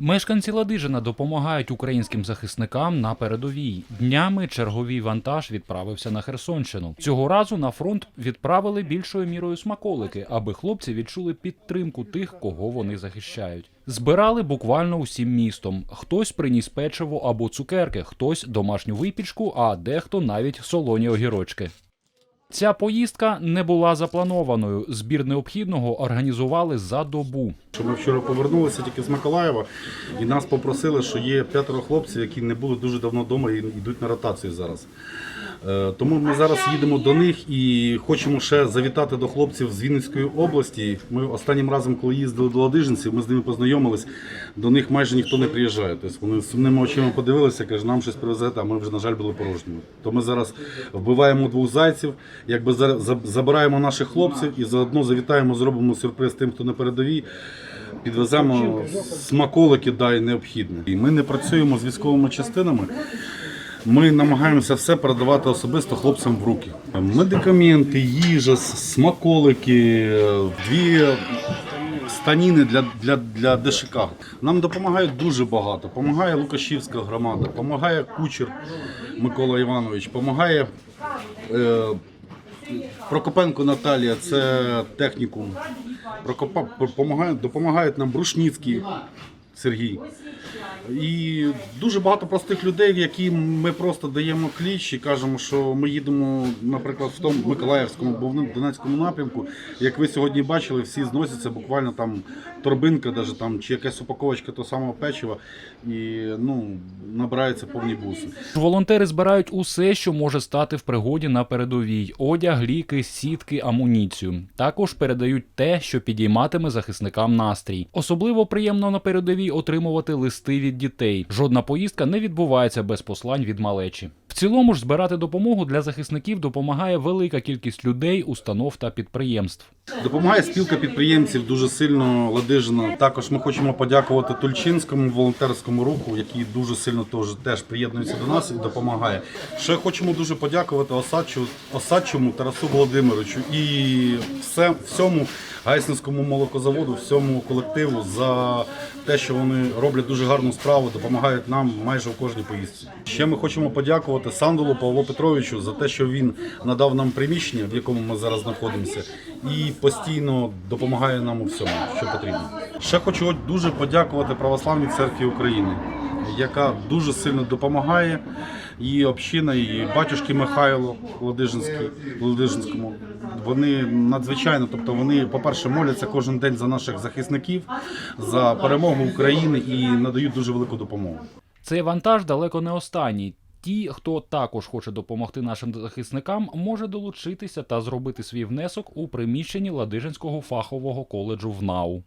Мешканці Ладижина допомагають українським захисникам на передовій. Днями черговий вантаж відправився на Херсонщину. Цього разу на фронт відправили більшою мірою смаколики, аби хлопці відчули підтримку тих, кого вони захищають. Збирали буквально усім містом. Хтось приніс печиво або цукерки, хтось домашню випічку, а дехто навіть солоні огірочки. Ця поїздка не була запланованою. Збір необхідного організували за добу. Ми вчора повернулися тільки з Миколаєва, і нас попросили, що є п'ятеро хлопців, які не були дуже давно вдома і йдуть на ротацію зараз. Е, Тому ми зараз їдемо до них і хочемо ще завітати до хлопців з Вінницької області. Ми останнім разом, коли їздили до Ладижинців, ми з ними познайомились. До них майже ніхто не приїжджає. Тобто вони сумними очима подивилися, каже, нам щось привезете, а ми вже, на жаль, були порожніми. То ми зараз вбиваємо двох зайців, якби за- за- забираємо наших хлопців і заодно завітаємо, зробимо сюрприз тим, хто на передовій. Підвеземо смаколики, дай необхідне. І ми не працюємо з військовими частинами. Ми намагаємося все передавати особисто хлопцям в руки. Медикаменти, їжа, смаколики, дві станіни для, для, для ДШК. Нам допомагають дуже багато. Допомагає Лукашівська громада, допомагає кучер Микола Іванович, допомагає е, Прокопенко Наталія, це технікум. Прокопа, допомагають, допомагають нам Брушніцький Сергій. І дуже багато простих людей, яким ми просто даємо кліч і кажемо, що ми їдемо, наприклад, в тому Миколаївському або в Донецькому напрямку. Як ви сьогодні бачили, всі зносяться буквально там торбинка, даже, там, чи якась упаковочка того самого печива, і ну, набираються повні буси. Волонтери збирають усе, що може стати в пригоді на передовій: одяг, ліки, сітки, амуніцію. Також передають те, що підійматиме захисникам настрій. Особливо приємно на передовій отримувати листи від дітей. Жодна поїздка не відбувається без послань від малечі. Цілому ж збирати допомогу для захисників допомагає велика кількість людей, установ та підприємств. Допомагає спілка підприємців дуже сильно ладижина. Також ми хочемо подякувати Тульчинському волонтерському руху, який дуже сильно теж, теж приєднується до нас і допомагає. Ще хочемо дуже подякувати Осадчу, Осадчому Тарасу Володимировичу і все, всьому Гайсинському молокозаводу, всьому колективу за те, що вони роблять дуже гарну справу, допомагають нам майже у кожній поїздці. Ще ми хочемо подякувати Сандулу Павлу Петровичу за те, що він надав нам приміщення, в якому ми зараз знаходимося, і постійно допомагає нам у всьому, що потрібно. Ще хочу дуже подякувати Православній церкві України, яка дуже сильно допомагає. Її община, її батюшки Михайло Ладижинському. Вони надзвичайно, тобто вони, по-перше, моляться кожен день за наших захисників, за перемогу України і надають дуже велику допомогу. Цей вантаж далеко не останній. Ті, хто також хоче допомогти нашим захисникам, може долучитися та зробити свій внесок у приміщенні Ладижинського фахового коледжу в НАУ.